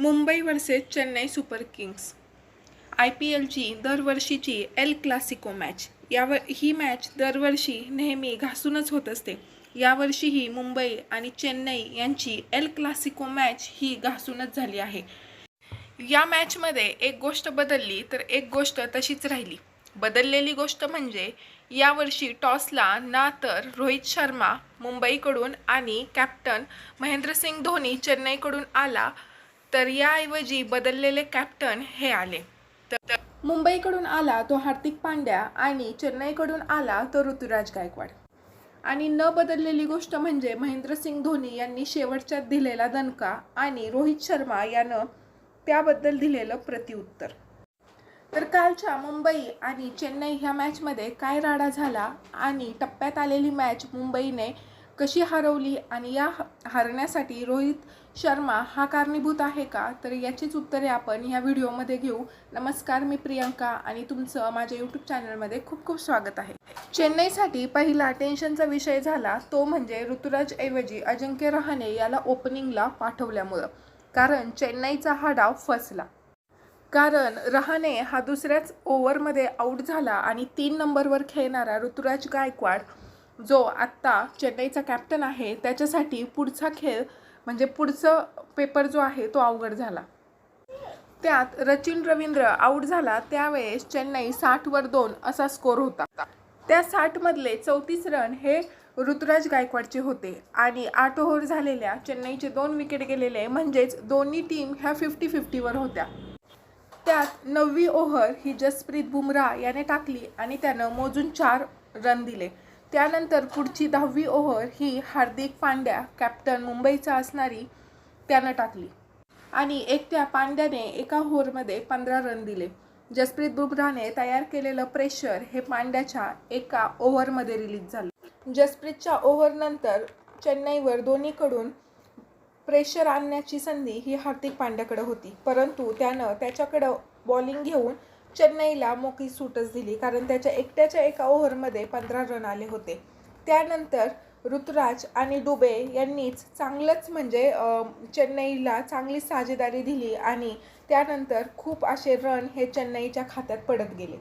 Mumbai versus Chennai Super Kings. I P एलची दरवर्षीची El Clasico match यावर ही match दरवर्षी नेहमी घासूनच होत असते. यावर्षीही मुंबई आणि चेन्नई यांची एल क्लासिको मॅच ही घासूनच झाली आहे. या मॅचमध्ये एक गोष्ट बदलली तर एक गोष्ट तशीच राहिली. बदललेली गोष्ट म्हणजे यावर्षी टॉसला ना तर रोहित शर्मा मुंबईकडून आणि कॅप्टन महेंद्रसिंग धोनी चेन्नईकडून आला तर याऐवजी बदललेले कॅप्टन हे आले. तर मुंबईकडून आला तो हार्दिक पांड्या आणि चेन्नईकडून आला तो ऋतुराज गायकवाड. आणि न बदललेली गोष्ट म्हणजे महेंद्रसिंग धोनी यांनी शेवटच्यात दिलेला दणका आणि रोहित शर्मा यानं त्याबद्दल दिलेलं प्रतिउत्तर तर कालच्या मुंबई आणि चेन्नई ह्या मॅचमध्ये काय राडा झाला आणि टप्प्यात आलेली मॅच मुंबईने कशी हरवली आणि या ह- हरण्यासाठी रोहित शर्मा हा कारणीभूत आहे का? तर याचीच उत्तरे आपण ह्या व्हिडिओमध्ये घेऊ. नमस्कार मी प्रियंका आणि तुमचं माझ्या यूट्यूब चॅनलमध्ये खूप खूप स्वागत आहे. चेन्नईसाठी पहिला टेन्शनचा विषय झाला तो म्हणजे ऋतुराज ऐवजी अजिंक्य रहाणे याला ओपनिंगला पाठवल्यामुळं. कारण चेन्नईचा हा डाव फसला. कारण रहाणे हा दुसऱ्याच ओव्हरमध्ये आऊट झाला आणि तीन नंबरवर खेळणारा ऋतुराज गायकवाड जो आत्ता चेन्नईचा कॅप्टन आहे त्याच्यासाठी पुढचा खेळ म्हणजे पुढचं पेपर जो आहे तो अवघड झाला. त्यात रचिन रवींद्र आऊट झाला त्यावेळेस चेन्नई साठवर दोन असा स्कोर होता. त्या साठमधले चौतीस रन हे ऋतुराज गायकवाडचे होते आणि आठ ओव्हर झालेल्या चेन्नईचे दोन विकेट गेलेले म्हणजेच दोन्ही टीम ह्या फिफ्टी फिफ्टीवर होत्या. त्यात नववी ओव्हर ही जसप्रीत बुमराह याने टाकली आणि त्यानं मोजून चार रन दिले. त्यानंतर पुढची दहावी ओव्हर ही हार्दिक पांड्या कॅप्टन मुंबईचा असणारी त्यानं टाकली. आणि एकट्या पांड्याने एका ओव्हरमध्ये पंधरा रन दिले. जसप्रीत बुमराहने तयार केलेलं प्रेशर हे पांड्याच्या एका ओव्हरमध्ये रिलीज झालं. जसप्रीतच्या ओव्हरनंतर चेन्नईवर दोन्हीकडून प्रेशर आणण्याची संधी ही हार्दिक पांड्याकडे होती. परंतु त्यानं त्याच्याकडं बॉलिंग घेऊन चेन्नईला मोकळी सूटच दिली कारण त्याच्या एकट्याच्या एका ओव्हरमध्ये पंधरा रन आले होते. त्यानंतर ऋतुराज आणि डुबे यांनीच चांगलंच म्हणजे चेन्नईला चांगली साजेदारी दिली आणि त्यानंतर खूप असे रन हे चेन्नईच्या खात्यात पडत गेले.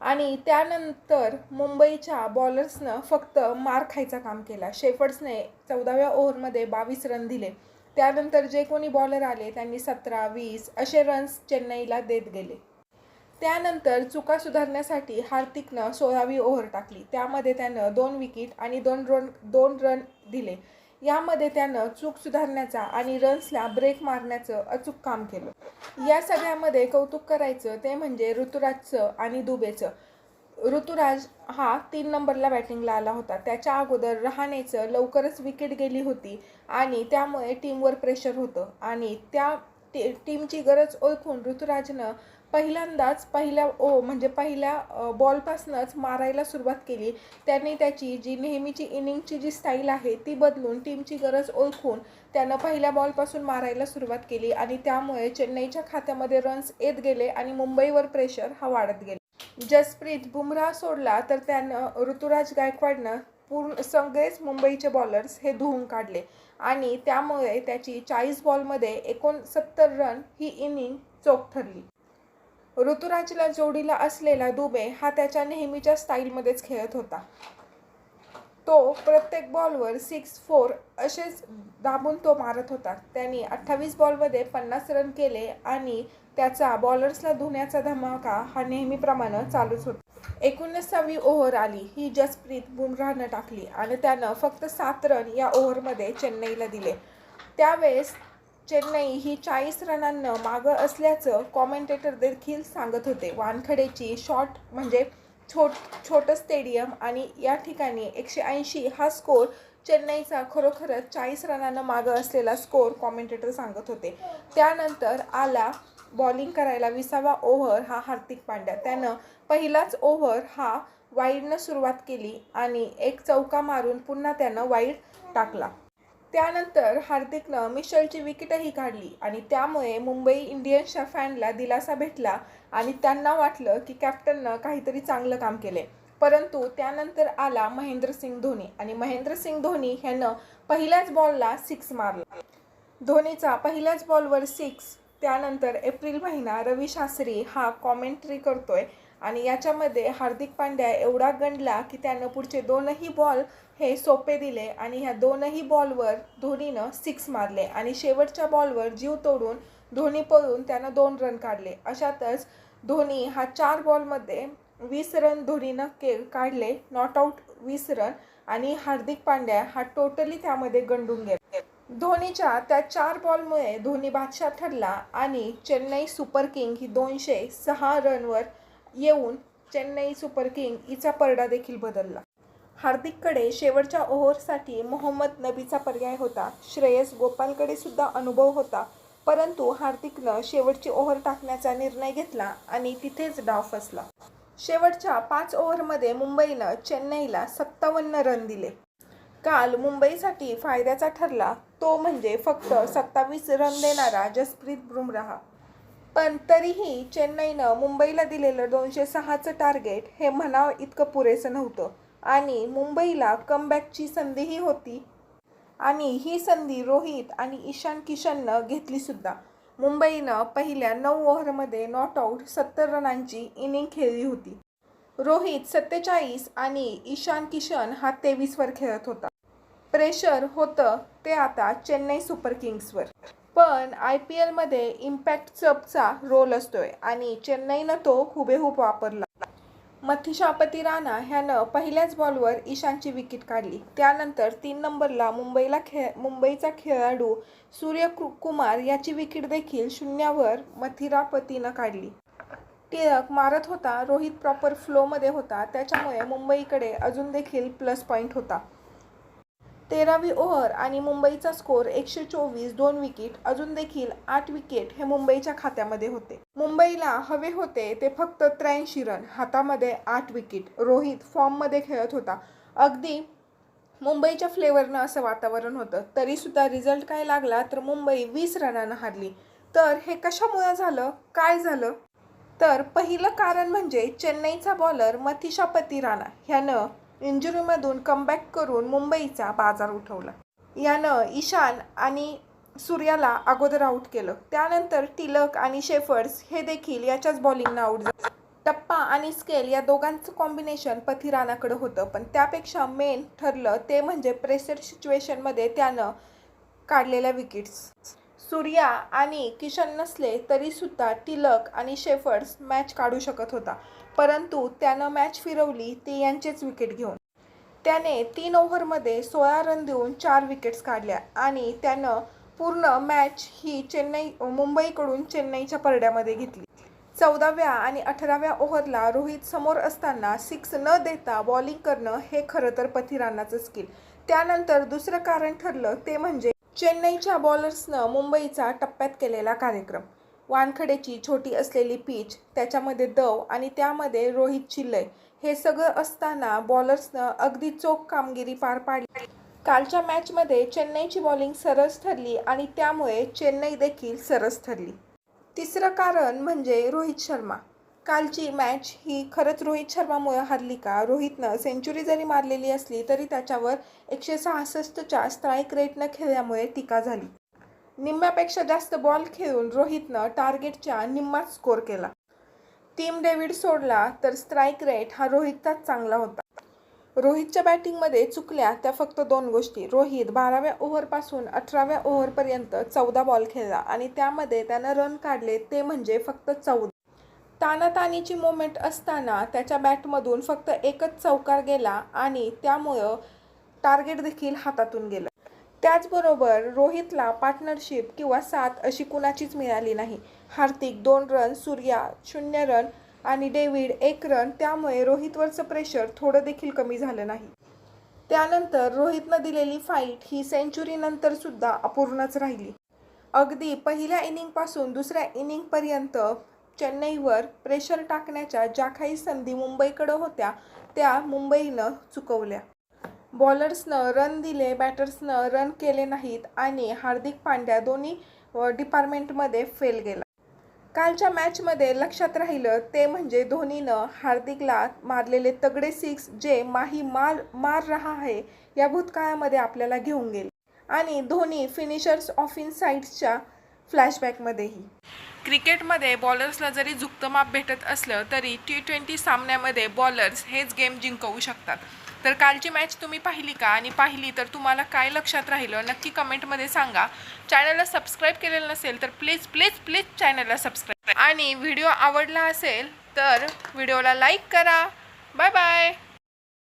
आणि त्यानंतर मुंबईच्या बॉलर्सनं फक्त मार खायचा काम केला. शेफर्ड्सने चौदाव्या ओव्हरमध्ये बावीस रन दिले. त्यानंतर जे कोणी बॉलर आले त्यांनी सतरा वीस असे रन्स चेन्नईला देत गेले. त्यानंतर चुका सुधारण्यासाठी हार्दिकनं सोळावी ओव्हर टाकली. त्यामध्ये त्यानं दोन विकेट आणि दोन रन दोन रन दिले. यामध्ये त्यानं चूक सुधारण्याचा आणि रन्सला ब्रेक मारण्याचं अचूक काम केलं. या सगळ्यामध्ये कौतुक करायचं ते म्हणजे ऋतुराजचं आणि दुबेचं. ऋतुराज हा तीन नंबरला बॅटिंगला आला होता. त्याच्या अगोदर रहाणेचं लवकरच विकेट गेली होती आणि त्यामुळे टीमवर प्रेशर होतं. आणि त्या टी टीमची गरज ओळखून ऋतुराजनं पहिल्यांदाच पहिल्या ओ म्हणजे पहिल्या बॉलपासूनच मारायला सुरुवात केली. त्याने त्याची जी नेहमीची इनिंगची जी स्टाईल आहे ती बदलून टीमची गरज ओळखून त्यानं पहिल्या बॉलपासून मारायला सुरुवात केली आणि त्यामुळे चेन्नईच्या खात्यामध्ये रन्स येत गेले आणि मुंबईवर प्रेशर हा वाढत गेला. जसप्रीत बुमराह सोडला तर त्यानं ऋतुराज गायकवाडनं पूर्ण सगळेच मुंबईचे बॉलर्स हे धुवून काढले आणि त्यामुळे त्याची चाळीस बॉलमध्ये एकोणसत्तर रन ही इनिंग चोख ठरली. ऋतुराजला जोडीला असलेला दुबे हा त्याच्या नेहमीच्या स्टाईलमध्येच खेळत होता. तो प्रत्येक बॉलवर सिक्स फोर असेच दाबून तो मारत होता. त्यांनी अठ्ठावीस बॉलमध्ये पन्नास रन केले आणि त्याचा बॉलर्सला धुण्याचा धमाका हा नेहमीप्रमाणे चालूच होता. एकोणसावी ओव्हर आली ही जसप्रीत बुमराहनं टाकली आणि त्यानं फक्त सात रन या ओव्हरमध्ये चेन्नईला दिले. त्यावेळेस चेन्नई ही चाळीस रनांना मागं असल्याचं कॉमेंटेटर देखील सांगत होते. वानखडेची शॉर्ट म्हणजे छोट छोटं स्टेडियम आणि या ठिकाणी एकशे ऐंशी हा स्कोर चेन्नईचा खरोखरच चाळीस रनानं मागं असलेला स्कोर कॉमेंटेटर सांगत होते. त्यानंतर आला बॉलिंग करायला विसावा ओव्हर हा हार्दिक पांड्या. त्यानं पहिलाच ओव्हर हा वाईडनं सुरुवात केली आणि एक चौका मारून पुन्हा त्यानं वाईड टाकला. त्यानंतर हार्दिकनं मिशलची विकेटही काढली आणि त्यामुळे मुंबई इंडियन्सच्या फॅनला दिलासा भेटला आणि त्यांना वाटलं की कॅप्टननं काहीतरी चांगलं काम केले परंतु त्यानंतर आला महेंद्रसिंग धोनी आणि महेंद्रसिंग धोनी ह्यानं पहिल्याच बॉलला सिक्स मारला. धोनीचा पहिल्याच बॉलवर सिक्स त्यानंतर एप्रिल महिना रवी शास्त्री हा कॉमेंट्री करतोय आणि याच्यामध्ये हार्दिक पांड्या एवढा गंडला की त्यानं पुढचे दोनही बॉल हे सोपे दिले आणि ह्या दोनही बॉलवर धोनीनं सिक्स मारले आणि शेवटच्या बॉलवर जीव तोडून धोनी पळून त्यानं दोन रन काढले. अशातच धोनी हा चार बॉलमध्ये वीस रन धोनीनं के काढले नॉट आऊट वीस रन आणि हार्दिक पांड्या हा टोटली त्यामध्ये गंडून गेले. धोनीच्या त्या चार बॉलमुळे धोनी बादशाह ठरला आणि चेन्नई सुपर किंग ही दोनशे सहा रनवर येऊन चेन्नई सुपर किंग हिचा परडा देखील बदलला. हार्दिककडे शेवटच्या ओव्हरसाठी मोहम्मद नबीचा पर्याय होता. श्रेयस गोपालकडे सुद्धा अनुभव होता. परंतु हार्दिकनं शेवटची ओव्हर टाकण्याचा निर्णय घेतला आणि तिथेच डाव फसला. शेवटच्या पाच ओव्हरमध्ये मुंबईनं चेन्नईला सत्तावन्न रन दिले. काल मुंबईसाठी फायद्याचा ठरला तो म्हणजे फक्त सत्तावीस रन देणारा जसप्रीत बुमराह. पण तरीही चेन्नईनं मुंबईला दिलेलं दोनशे सहाचं टार्गेट हे म्हणावं इतकं पुरेसं नव्हतं. आणि मुंबईला कमबॅकची संधीही होती. आणि ही संधी रोहित आणि ईशान किशननं घेतलीसुद्धा मुंबईनं पहिल्या नऊ ओव्हरमध्ये नॉट आऊट सत्तर रनांची इनिंग खेळली होती. रोहित सत्तेचाळीस आणि ईशान किशन हा तेवीसवर खेळत होता. प्रेशर होतं ते आता चेन्नई सुपर किंग्सवर. पण आय पी एलमध्ये इम्पॅक्ट चपचा रोल असतोय आणि चेन्नईनं तो हुबेहूब वापरला. मथिशापती राणा ह्यानं पहिल्याच बॉलवर ईशानची विकेट काढली. त्यानंतर तीन नंबरला मुंबईला खेळ मुंबईचा खेळाडू सूर्य कुमार याची विकेट देखील शून्यावर मथिरापतीनं काढली. टिळक मारत होता रोहित प्रॉपर फ्लोमध्ये होता त्याच्यामुळे मुंबईकडे अजून देखील प्लस पॉईंट होता. तेरावी ओव्हर आणि मुंबईचा स्कोअर एकशे चोवीस दोन विकेट अजून देखील आठ विकेट हे मुंबईच्या खात्यामध्ये होते. मुंबईला हवे होते ते फक्त त्र्याऐंशी रन हातामध्ये आठ विकेट रोहित फॉर्ममध्ये खेळत होता. अगदी मुंबईच्या फ्लेवरनं असं वातावरण होतं. तरीसुद्धा रिझल्ट काय लागला तर मुंबई वीस रनानं हारली. तर हे कशामुळे झालं? काय झालं? तर पहिलं कारण म्हणजे चेन्नईचा बॉलर मथिशापती राणा ह्यानं इंजुरीमधून कमबॅक करून मुंबईचा बाजार उठवला. यानं ईशान आणि सूर्याला अगोदर आऊट केलं. त्यानंतर टिलक आणि शेफर्स हे देखील याच्याच बॉलिंगनं आऊट झाले. टप्पा आणि स्केल या दोघांचं कॉम्बिनेशन पथिरानाकडं होतं. पण त्यापेक्षा मेन ठरलं ते म्हणजे प्रेशर सिच्युएशनमध्ये त्यानं काढलेल्या विकेट्स सूर्या आणि किशन नसले तरीसुद्धा टिलक आणि शेफर्स मॅच काढू शकत होता. परंतु त्यानं मॅच फिरवली ती यांचेच विकेट घेऊन. त्याने तीन ओव्हरमध्ये सोळा रन देऊन चार विकेट्स काढल्या आणि त्यानं पूर्ण मॅच ही चेन्नई मुंबईकडून चेन्नईच्या परड्यामध्ये घेतली. चौदाव्या आणि अठराव्या ओव्हरला रोहित समोर असताना सिक्स न देता बॉलिंग करणं हे खरं तर पथिरानाचं स्किल त्यानंतर दुसरं कारण ठरलं ते म्हणजे चेन्नईच्या बॉलर्सनं मुंबईचा टप्प्यात केलेला कार्यक्रम. वानखडेची छोटी असलेली पिच त्याच्यामध्ये दव आणि त्यामध्ये रोहितची लय हे सगळं असताना बॉलर्सनं अगदी चोख कामगिरी पार पाडली. कालच्या मॅचमध्ये चेन्नईची बॉलिंग सरस ठरली आणि त्यामुळे चेन्नई देखील सरस ठरली. तिसरं कारण म्हणजे रोहित शर्मा. कालची मॅच ही खरंच रोहित शर्मामुळे हरली का? रोहितनं सेंचुरी जरी मारलेली असली तरी त्याच्यावर एकशे सहासष्टच्या स्ट्राईक रेटनं खेळल्यामुळे टीका झाली. निम्म्यापेक्षा जास्त बॉल खेळून रोहितनं टार्गेटच्या निम्माच स्कोर केला. टीम डेव्हिड सोडला तर स्ट्राईक रेट हा रोहितचाच चांगला होता. रोहितच्या बॅटिंगमध्ये चुकल्या त्या फक्त दोन गोष्टी. रोहित बाराव्या ओव्हरपासून अठराव्या ओव्हरपर्यंत चौदा बॉल खेळला आणि त्यामध्ये त्यानं रन काढले ते म्हणजे फक्त चौदा. तानातानीची मोमेंट असताना त्याच्या बॅटमधून फक्त एकच चौकार गेला आणि त्यामुळं टार्गेट देखील हातातून गेलं. त्याचबरोबर रोहितला पार्टनरशिप किंवा साथ अशी कुणाचीच मिळाली नाही. हार्दिक दोन रन सूर्या शून्य रन आणि डेव्हिड एक रन त्यामुळे रोहितवरचं प्रेशर थोडं देखील कमी झालं नाही. त्यानंतर रोहितनं दिलेली फाईट ही सेंचुरीनंतर सुद्धा अपूर्णच राहिली. अगदी पहिल्या इनिंगपासून दुसऱ्या इनिंगपर्यंत चेन्नईवर प्रेशर टाकण्याच्या ज्या काही संधी मुंबईकडं होत्या त्या मुंबईनं चुकवल्या. बॉलर्सनं रन दिले बॅटर्सनं रन केले नाहीत आणि हार्दिक पांड्या दोन्ही डिपार्टमेंटमध्ये फेल गेला. कालच्या मॅचमध्ये लक्षात राहिलं ते म्हणजे धोनीनं हार्दिकला मारलेले तगडे सिक्स जे माही मार मार रहा आहे या भूतकाळामध्ये आपल्याला घेऊन गेले. आणि धोनी फिनिशर्स ऑफ इन साईड्सच्या फ्लॅशबॅकमध्येही. क्रिकेटमध्ये बॉलर्सला जरी झुकतं माप भेटत असलं तरी टी ट्वेंटी सामन्यामध्ये बॉलर्स हेच गेम जिंकवू शकतात. तर कालची मॅच तुम्ही पाहिली का? आणि पाहिली तर तुम्हाला काय लक्षात राहिलं? नक्की कमेंटमध्ये सांगा. चॅनलला सबस्क्राईब केलेलं नसेल तर प्लीज प्लीज प्लीज चॅनलला सबस्क्राईब आणि व्हिडिओ आवडला असेल तर व्हिडिओला लाईक करा. Bye bye